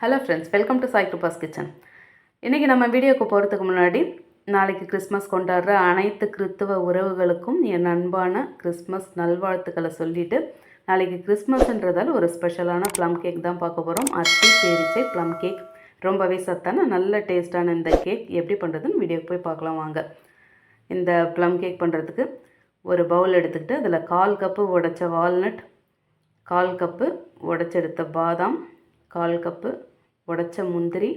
Hello friends welcome to Sai Kirupa's kitchen இன்றைக்கி நம்ம வீடியோக்கு போகிறதுக்கு முன்னாடி நாளைக்கு கிறிஸ்மஸ் கொண்டாடுற அனைத்து கிறித்துவ உறவுகளுக்கும் என் அன்பான கிறிஸ்மஸ் நல்வாழ்த்துக்களை சொல்லிவிட்டு நாளைக்கு கிறிஸ்மஸ்ன்றதால் ஒரு ஸ்பெஷலான ப்ளம் கேக் தான் பார்க்க போகிறோம் அத்தி பேரிச்சை ப்ளம் கேக் ரொம்பவே சத்தான நல்ல டேஸ்ட்டான இந்த கேக் எப்படி பண்ணுறதுன்னு வீடியோக்கு போய் பார்க்கலாம் வாங்க. இந்த ப்ளம் கேக் பண்ணுறதுக்கு ஒரு பவுல் எடுத்துக்கிட்டு அதில் கால் கப்பு உடைச்ச வால்நட் கால் கப்பு உடைச்செடுத்த பாதாம் கால் கப்பு உடைச்ச முந்திரி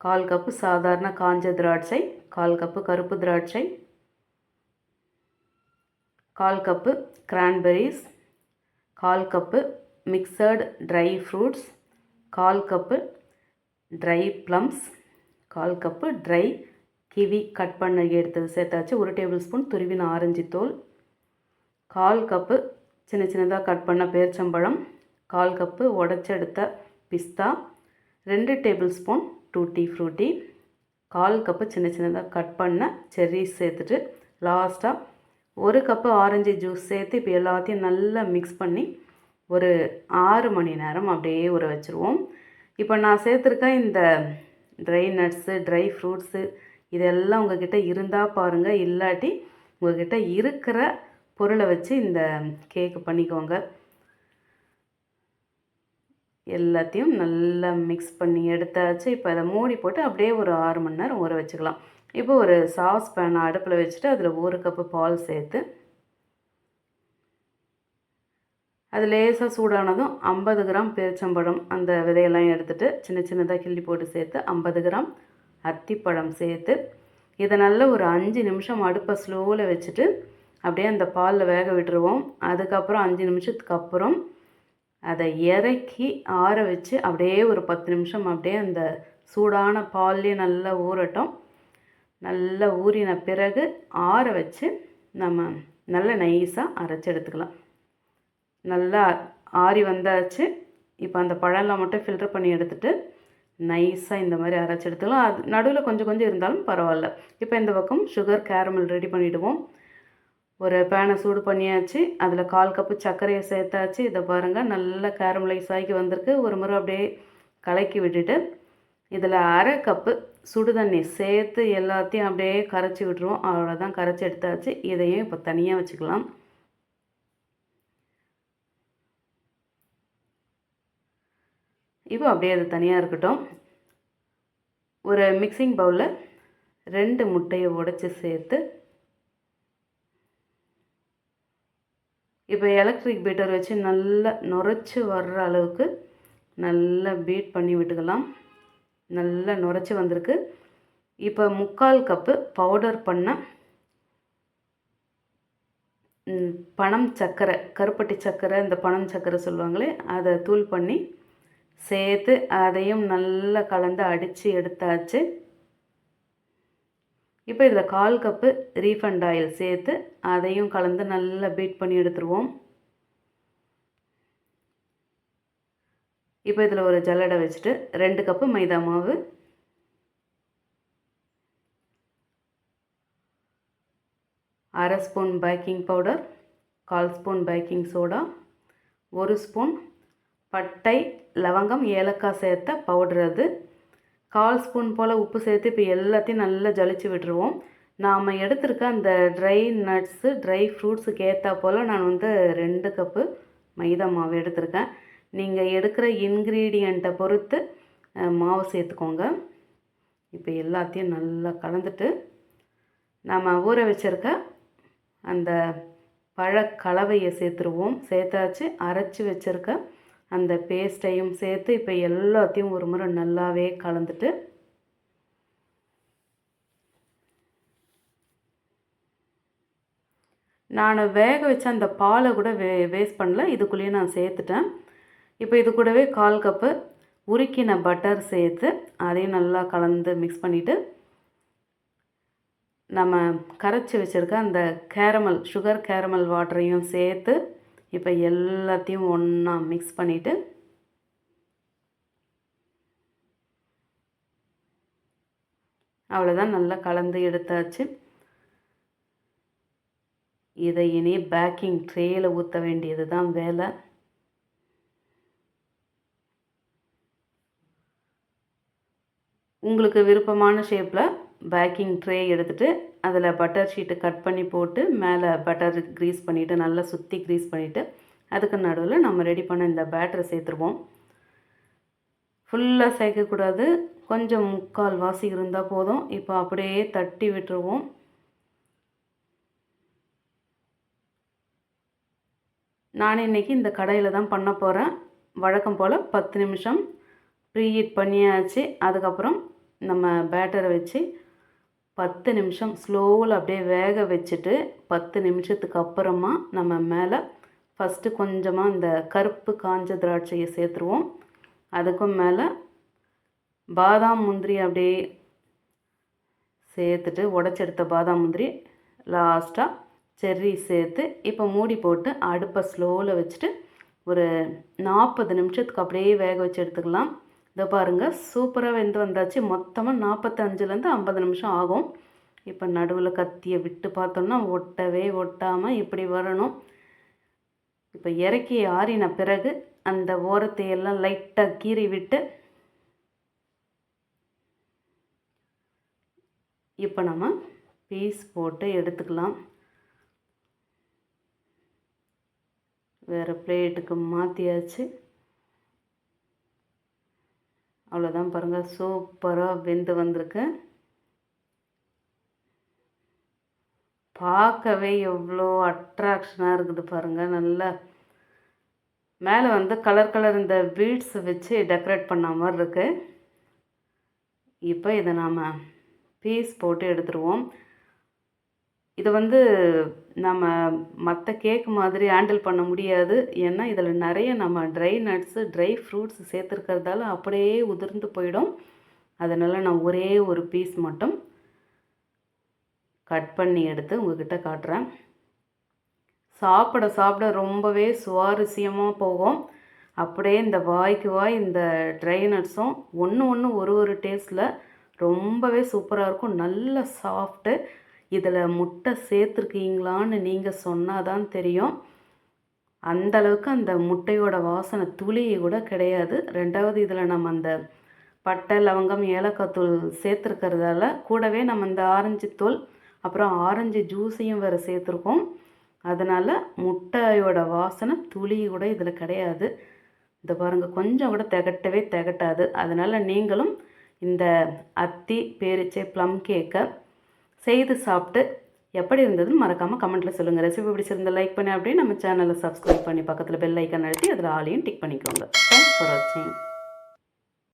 கால் கப்பு சாதாரண காஞ்ச திராட்சை கால் கப்பு கருப்பு திராட்சை கால் கப்பு கிரான்பெரிஸ் கால் கப்பு மிக்சர்டு ட்ரை ஃப்ரூட்ஸ் கால் கப்பு ட்ரை ப்ளம்ஸ் கால் கப்பு ட்ரை கிவி கட் பண்ண எடுத்தது சேர்த்தாச்சு. ஒரு டேபிள் ஸ்பூன் துருவின ஆரஞ்சு தோல் கால் கப்பு சின்ன சின்னதாக கட் பண்ண பேர்ச்சம்பழம் கால் கப்பு உடச்செடுத்த பிஸ்தா ரெண்டு டேபிள் ஸ்பூன் டூட்டி ஃப்ரூட்டி கால் கப்பு சின்ன சின்னதாக கட் பண்ண செர்ரிஸ் சேர்த்துட்டு லாஸ்ட்டாக ஒரு கப்பு ஆரஞ்சு ஜூஸ் சேர்த்து இப்போ எல்லாத்தையும் நல்லா மிக்ஸ் பண்ணி ஒரு ஆறு மணி நேரம் அப்படியே ஊற வச்சுருவோம். இப்போ நான் சேர்த்துருக்க இந்த ட்ரை நட்ஸு ட்ரை ஃப்ரூட்ஸு இதெல்லாம் உங்கள்கிட்ட இருந்தால் பாருங்கள் இல்லாட்டி உங்கள்கிட்ட இருக்கிற பொருளை வச்சு இந்த கேக்கு பண்ணிக்கோங்க. எல்லாத்தையும் நல்லா மிக்ஸ் பண்ணி எடுத்தாச்சு. இப்போ அதை மூடி போட்டு அப்படியே ஒரு ஆறு மணி நேரம் ஊற வச்சுக்கலாம். இப்போ ஒரு சாஸ் பேனை அடுப்பில் வச்சுட்டு அதில் ஒரு கப்பு பால் சேர்த்து அது லேசாக சூடானதும் ஐம்பது கிராம் பேரிச்சம்பழம் அந்த விதையெல்லாம் எடுத்துகிட்டு சின்ன சின்னதாக கிள்ளி போட்டு சேர்த்து ஐம்பது கிராம் அத்திப்பழம் சேர்த்து இதை நல்லா ஒரு அஞ்சு நிமிஷம் அடுப்பை ஸ்லோவில் வச்சுட்டு அப்படியே அந்த பாலில் வேக விட்டுருவோம். அதுக்கப்புறம் அஞ்சு நிமிஷத்துக்கு அப்புறம் அதை இறக்கி ஆற வச்சு அப்படியே ஒரு பத்து நிமிஷம் அப்படியே அந்த சூடான பால்லேயே நல்லா ஊறட்டும். நல்லா ஊறின பிறகு ஆற வச்சு நம்ம நல்ல நைஸாக அரைச்சி எடுத்துக்கலாம். நல்லா ஆறி வந்தாச்சு. இப்போ அந்த பழம்லாம் மட்டும் ஃபில்டர் பண்ணி எடுத்துகிட்டு நைஸாக இந்த மாதிரி அரைச்சி எடுத்துக்கலாம். அது நடுவில் கொஞ்சம் கொஞ்சம் இருந்தாலும் பரவாயில்ல. இப்போ இந்த பக்கம் சுகர் கேரமல் ரெடி பண்ணிவிடுவோம் ஒரு பேனை சூடு பண்ணியாச்சு. அதில் கால் கப்பு சர்க்கரையை சேர்த்தாச்சு. இதை பாருங்கள் நல்லா கேரமலைஸ் ஆகி வந்திருக்கு. ஒரு முறை அப்படியே கலக்கி விட்டுட்டு இதில் அரை கப்பு சுடு தண்ணி சேர்த்து எல்லாத்தையும் அப்படியே கரைச்சி விட்டுருவோம். அவ்வளோதான் கரைச்சி எடுத்தாச்சு. இதையும் இப்போ தனியாக வச்சுக்கலாம். இப்போ அப்படியே அது தனியாக இருக்கட்டும். ஒரு மிக்சிங் பவுலில் ரெண்டு முட்டையை உடைச்சி சேர்த்து இப்போ எலக்ட்ரிக் பீட்டர் வச்சு நல்லா நுரைச்சி வர்ற அளவுக்கு நல்லா பீட் பண்ணி விட்டுக்கலாம். நல்லா நுரைச்சி வந்திருக்கு. இப்போ முக்கால் கப்பு பவுடர் பண்ண பனம் சர்க்கரை கருப்பட்டி சர்க்கரை இந்த பனம் சர்க்கரை சொல்லுவாங்களே அதை தூள் பண்ணி சேர்த்து அதையும் நல்லா கலந்து அடித்து எடுத்தாச்சு. இப்போ இதில் கால் கப்பு ரீஃபண்ட் ஆயில் சேர்த்து அதையும் கலந்து நல்லா பீட் பண்ணி எடுத்துருவோம். இப்போ இதில் ஒரு ஜல்லடை வச்சுட்டு ரெண்டு கப்பு மைதா மாவு. அரை ஸ்பூன் பேக்கிங் பவுடர் கால் ஸ்பூன் பேக்கிங் சோடா ஒரு ஸ்பூன் பட்டை லவங்கம் ஏலக்காய் சேர்த்த பவுடர் அது. கால் ஸ்பூன் போல் உப்பு சேர்த்து இப்போ எல்லாத்தையும் நல்லா ஜலிச்சு விட்டுருவோம். நாம் எடுத்திருக்க அந்த ட்ரை நட்ஸு ட்ரை ஃப்ரூட்ஸுக்கு ஏற்றா போல் நான் வந்து ரெண்டு கப்பு மைதா மாவு எடுத்திருக்கேன். நீங்கள் எடுக்கிற இன்க்ரீடியண்ட்டை பொறுத்து மாவு சேர்த்துக்கோங்க. இப்போ எல்லாத்தையும் நல்லா கலந்துட்டு நாம் ஊற வச்சுருக்க அந்த பழக்கலவையை சேர்த்துருவோம். சேர்த்தாச்சு அரைச்சி வச்சுருக்க அந்த பேஸ்ட்டையும் சேர்த்து இப்போ எல்லாத்தையும் ஒரு முறை நல்லாவே கலந்துட்டு நான் வேக வச்ச அந்த பாலை கூட வே வேஸ்ட் பண்ணல. இதுக்குள்ளேயே நான் சேர்த்துட்டேன். இப்போ இது கூடவே கால் கப்பு உருக்கின பட்டர் சேர்த்து அதையும் நல்லா கலந்து மிக்ஸ் பண்ணிவிட்டு நம்ம கரைச்சி வச்சுருக்க அந்த கேரமல் சுகர் கேரமல் வாட்டரையும் சேர்த்து இப்போ எல்லாத்தையும் ஒன்றா மிக்ஸ் பண்ணிவிட்டு அவ்வளோதான் நல்லா கலந்து எடுத்தாச்சு. இதை இனி பேக்கிங் ட்ரேயில் ஊற்ற வேண்டியது தான் வேலை. உங்களுக்கு விருப்பமான ஷேப்பில் பேக்கிங் ட்ரே எடுத்துகிட்டு அதில் பட்டர் ஷீட்டு கட் பண்ணி போட்டு மேலே பட்டர் க்ரீஸ் பண்ணிவிட்டு நல்லா சுற்றி க்ரீஸ் பண்ணிவிட்டு அதுக்கு நடுவில் நம்ம ரெடி பண்ண இந்த பேட்டரை சேர்த்துருவோம். ஃபுல்லாக சேர்க்கக்கூடாது. கொஞ்சம் முக்கால் வாசி இருந்தால் போதும். இப்போ அப்படியே தட்டி விட்டுருவோம். நான் இன்றைக்கி இந்த கடையில் தான் பண்ண போகிறேன் வழக்கம் போல் பத்து நிமிஷம் ப்ரீஹீட் பண்ணியாச்சு. அதுக்கப்புறம் நம்ம பேட்டரை வச்சு பத்து நிமிஷம் ஸ்லோவில் அப்படியே வேக வச்சுட்டு பத்து நிமிஷத்துக்கு அப்புறமா நம்ம மேலே ஃபஸ்ட்டு கொஞ்சமாக இந்த கருப்பு காஞ்ச திராட்சையை சேர்த்துருவோம். அதுக்கும் மேலே பாதாம் முந்திரி அப்படியே சேர்த்துட்டு உடச்செடுத்த பாதாம் முந்திரி லாஸ்ட்டாக செர்ரி சேர்த்து இப்போ மூடி போட்டு அடுப்பை ஸ்லோவில் வச்சுட்டு ஒரு நாற்பது நிமிஷத்துக்கு அப்படியே வேக வச்சு எடுத்துக்கலாம். இதை பாருங்கள் சூப்பராக வெந்து வந்தாச்சு. மொத்தமாக நாற்பத்தஞ்சிலேருந்து ஐம்பது நிமிஷம் ஆகும். இப்போ நடுவில் கத்தியை விட்டு பார்த்தோம்னா ஒட்டவே ஒட்டாமல் இப்படி வரணும். இப்போ இறக்கி ஆறின பிறகு அந்த ஓரத்தை எல்லாம் லைட்டாக கீறி விட்டு இப்போ நம்ம பீஸ் போட்டு எடுத்துக்கலாம். வேறு பிளேட்டுக்கு மாற்றியாச்சு அவ்வளோதான் பாருங்கள் சூப்பராக வெந்து வந்திருக்கு. பார்க்கவே எவ்வளோ அட்ராக்ஷனாக இருக்குது பாருங்கள் நல்லா மேலே வந்து கலர் கலர் இந்த பீட்ஸ் வச்சு டெக்கரேட் பண்ண மாதிரி இருக்குது இப்போ இதை நாம் பீஸ் போட்டு எடுத்துருவோம். இதை வந்து நம்ம மற்ற கேக் மாதிரி ஹேண்டில் பண்ண முடியாது. ஏன்னா இதில் நிறைய நம்ம ட்ரை நட்ஸு ட்ரை ஃப்ரூட்ஸ் சேர்த்துருக்கிறதால அப்படியே உதிர்ந்து போயிடும். அதனால் நான் ஒரே ஒரு பீஸ் மட்டும் கட் பண்ணி எடுத்து உங்ககிட்ட காட்டுறேன். சாப்பிட சாப்பிட ரொம்பவே சுவாரஸ்யமாக போகும். அப்படியே இந்த வாய்க்கு வாய் இந்த ட்ரை நட்ஸும் ஒன்று ஒன்று ஒரு ஒரு டேஸ்ட்டில் ரொம்பவே சூப்பராக இருக்கும். நல்ல சாஃப்ட்டு இதில் முட்டை சேர்த்துருக்கீங்களான்னு நீங்கள் சொன்னால் தான் தெரியும். அந்த அளவுக்கு அந்த முட்டையோட வாசனை துளி கூட கிடையாது. ரெண்டாவது இதில் நம்ம அந்த பட்டை லவங்கம் ஏலக்காய் தூள் சேர்த்துருக்கிறதால கூடவே நம்ம இந்த ஆரஞ்சு தூள் அப்புறம் ஆரஞ்சு ஜூஸையும் வேறு சேர்த்துருக்கோம். அதனால் முட்டையோட வாசனை துளி கூட இதில் கிடையாது. இந்த பாருங்கள் கொஞ்சம் கூட திகட்டவே திகட்டாது. அதனால் நீங்களும் இந்த அத்தி பேரிச்சை ப்ளம் கேக்கை செய்து சாப்பிட்டு எப்படி இருந்ததுன்னு மறக்காமல் கமெண்ட்டில் சொல்லுங்கள் ரெசிபி பிடிச்சிருந்த லைக் பண்ணி அப்படியே நம்ம சேனலை சப்ஸ்கிரைப் பண்ணி பக்கத்தில் பெல் ஐக்கன் அழுத்தி அதில் ஆலையும் டிக் பண்ணிக்கோங்க. தேங்க்ஸ் ஃபார் வாட்சிங்